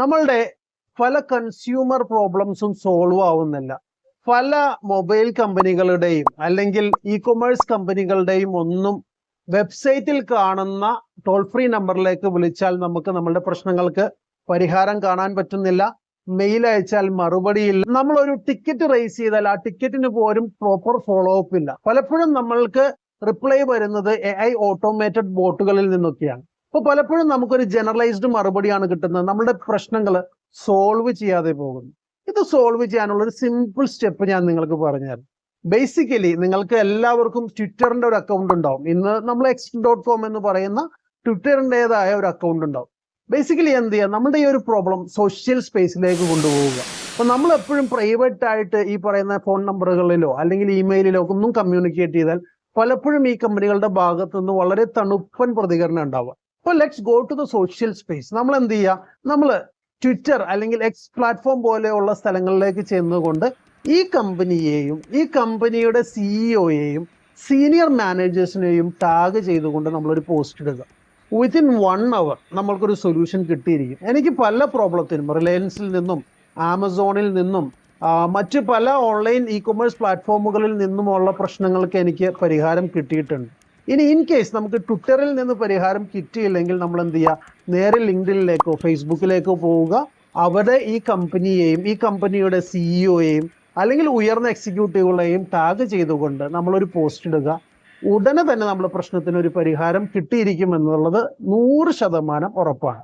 നമ്മളുടെ പല consumer പ്രോബ്ലംസും solve ആവുന്നില്ല. പല മൊബൈൽ കമ്പനികളുടെയും അല്ലെങ്കിൽ ഇ കൊമേഴ്സ് കമ്പനികളുടെയും ഒന്നും വെബ്സൈറ്റിൽ കാണുന്ന ടോൾ ഫ്രീ നമ്പറിലേക്ക് വിളിച്ചാൽ നമുക്ക് നമ്മളുടെ പ്രശ്നങ്ങൾക്ക് പരിഹാരം കാണാൻ പറ്റുന്നില്ല. മെയിൽ അയച്ചാൽ മറുപടിയില്ല. നമ്മൾ ഒരു ടിക്കറ്റ് റേസ് ചെയ്താൽ ആ ടിക്കറ്റിന് പോലും പ്രോപ്പർ ഫോളോ അപ്പ് ഇല്ല. പലപ്പോഴും നമ്മൾക്ക് റിപ്ലൈ വരുന്നത് എ ഐ ഓട്ടോമേറ്റഡ് ബോട്ടുകളിൽ നിന്നൊക്കെയാണ്. അപ്പൊ പലപ്പോഴും നമുക്കൊരു ജനറലൈസ്ഡ് മറുപടിയാണ് കിട്ടുന്നത്. നമ്മുടെ പ്രശ്നങ്ങൾ സോൾവ് ചെയ്യാതെ പോകുന്നു. ഇത് സോൾവ് ചെയ്യാനുള്ള ഒരു സിമ്പിൾ സ്റ്റെപ്പ് ഞാൻ നിങ്ങൾക്ക് പറഞ്ഞുതരാം. ബേസിക്കലി നിങ്ങൾക്ക് എല്ലാവർക്കും ട്വിറ്ററിന്റെ ഒരു അക്കൗണ്ട് ഉണ്ടാവും. ഇന്ന് നമ്മൾ എക്സ് ഡോട്ട് കോം എന്ന് പറയുന്ന ട്വിറ്ററിന്റെതായ ഒരു അക്കൗണ്ട് ഉണ്ടാവും. ബേസിക്കലി എന്ത് ചെയ്യുക നമ്മുടെ ഈ ഒരു പ്രോബ്ലം സോഷ്യൽ സ്പേസിലേക്ക് കൊണ്ടുപോവുക. അപ്പൊ നമ്മൾ എപ്പോഴും പ്രൈവറ്റ് ആയിട്ട് ഈ പറയുന്ന ഫോൺ നമ്പറുകളിലോ അല്ലെങ്കിൽ ഇമെയിലിലോ ഒന്നും കമ്മ്യൂണിക്കേറ്റ് ചെയ്താൽ പലപ്പോഴും ഈ കമ്പനികളുടെ ഭാഗത്തുനിന്ന് വളരെ തണുപ്പൻ പ്രതികരണം ഉണ്ടാവുക. അപ്പോൾ let's go to the social space നമ്മൾ എന്ത് ചെയ്യുക? നമ്മൾ ട്വിറ്റർ അല്ലെങ്കിൽ എക്സ് പ്ലാറ്റ്ഫോം പോലെയുള്ള സ്ഥലങ്ങളിലേക്ക് ചെന്നുകൊണ്ട് ഈ കമ്പനിയെയും ഈ കമ്പനിയുടെ സിഇഒയെയും സീനിയർ മാനേജേഴ്സിനെയും ടാഗ് ചെയ്തുകൊണ്ട് നമ്മളൊരു പോസ്റ്റ് ഇടുക. വിത്തിൻ വൺ അവർ നമ്മൾക്കൊരു സൊല്യൂഷൻ കിട്ടിയിരിക്കും. എനിക്ക് പല പ്രോബ്ലത്തിനും റിലയൻസിൽ നിന്നും ആമസോണിൽ നിന്നും മറ്റ് പല ഓൺലൈൻ ഇ കൊമേഴ്സ് പ്ലാറ്റ്ഫോമുകളിൽ നിന്നുമുള്ള പ്രശ്നങ്ങൾക്ക് എനിക്ക് പരിഹാരം കിട്ടിയിട്ടുണ്ട്. ഇനി ഇൻ കേസ് നമുക്ക് ട്വിറ്ററിൽ നിന്ന് പരിഹാരം കിട്ടിയില്ലെങ്കിൽ നമ്മൾ എന്ത് ചെയ്യുക നേരെ ലിങ്ക്ഡിനിലേക്കോ ഫേസ്ബുക്കിലേക്കോ പോവുക. അവിടെ ഈ കമ്പനിയെയും ഈ കമ്പനിയുടെ സിഇഒയെയും അല്ലെങ്കിൽ ഉയർന്ന എക്സിക്യൂട്ടീവുകളെയും ടാഗ് ചെയ്തുകൊണ്ട് നമ്മളൊരു പോസ്റ്റ് ഇടുക. ഉടനെ തന്നെ നമ്മൾ പ്രശ്നത്തിന് ഒരു പരിഹാരം കിട്ടിയിരിക്കും എന്നുള്ളത് നൂറ് ശതമാനം ഉറപ്പാണ്.